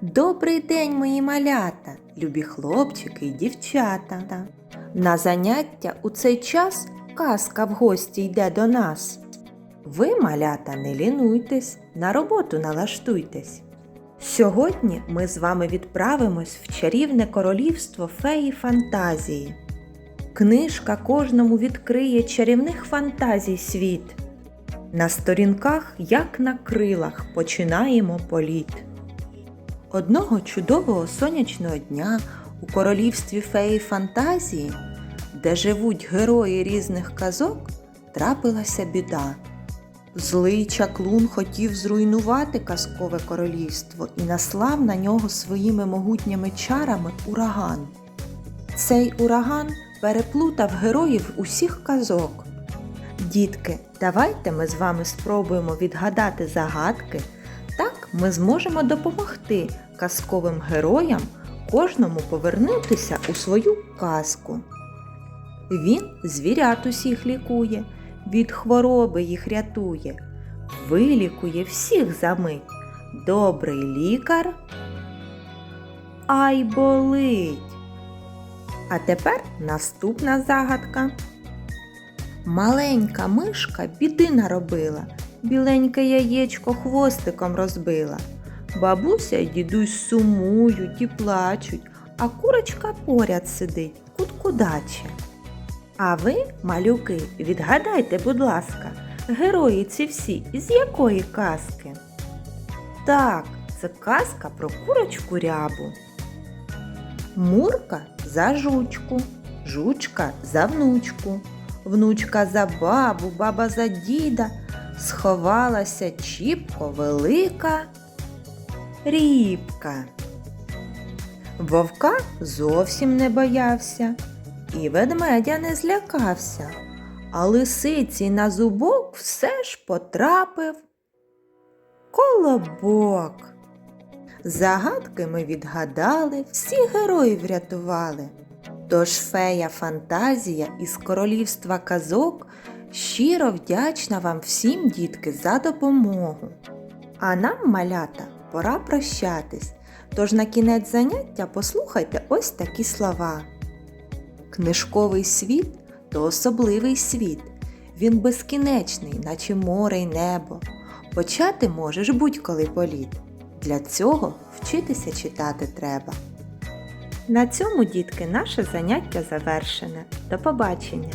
Добрий день, мої малята, любі хлопчики і дівчата. На заняття у цей час казка в гості йде до нас. Ви, малята, не лінуйтесь, на роботу налаштуйтесь. Сьогодні ми з вами відправимось в чарівне королівство феї фантазії. Книжка кожному відкриє чарівних фантазій світ. На сторінках, як на крилах, починаємо політ. Одного чудового сонячного дня у королівстві феї фантазії, де живуть герої різних казок, трапилася біда. Злий чаклун хотів зруйнувати казкове королівство і наслав на нього своїми могутніми чарами ураган. Цей ураган переплутав героїв усіх казок. Дітки, давайте ми з вами спробуємо відгадати загадки. Так ми зможемо допомогти казковим героям кожному повернутися у свою казку. Він звірят усіх лікує, від хвороби їх рятує, вилікує всіх за мить. Добрий лікар. Ай болить. А тепер наступна загадка. Маленька мишка біди наробила, біленьке яєчко хвостиком розбила. Бабуся й дідусь сумують і плачуть, а курочка поряд сидить, куткудаче. А ви, малюки, відгадайте, будь ласка, герої ці всі із якої казки? Так, це казка про курочку рябу. Мурка за жучку, жучка за внучку, внучка за бабу, баба за діда, сховалася чіпко велика рібка. Вовка зовсім не боявся, і ведмедя не злякався, а лисиці на зубок все ж потрапив колобок. Загадки ми відгадали, всіх героїв врятували. Тож фея фантазія із королівства казок щиро вдячна вам всім, дітки, за допомогу. А нам, малята, пора прощатись. Тож на кінець заняття послухайте ось такі слова. Книжковий світ то особливий світ. Він безкінечний, наче море й небо. Почати можеш будь-коли політ. Для цього вчитися читати треба. На цьому, дітки, наше заняття завершене. До побачення!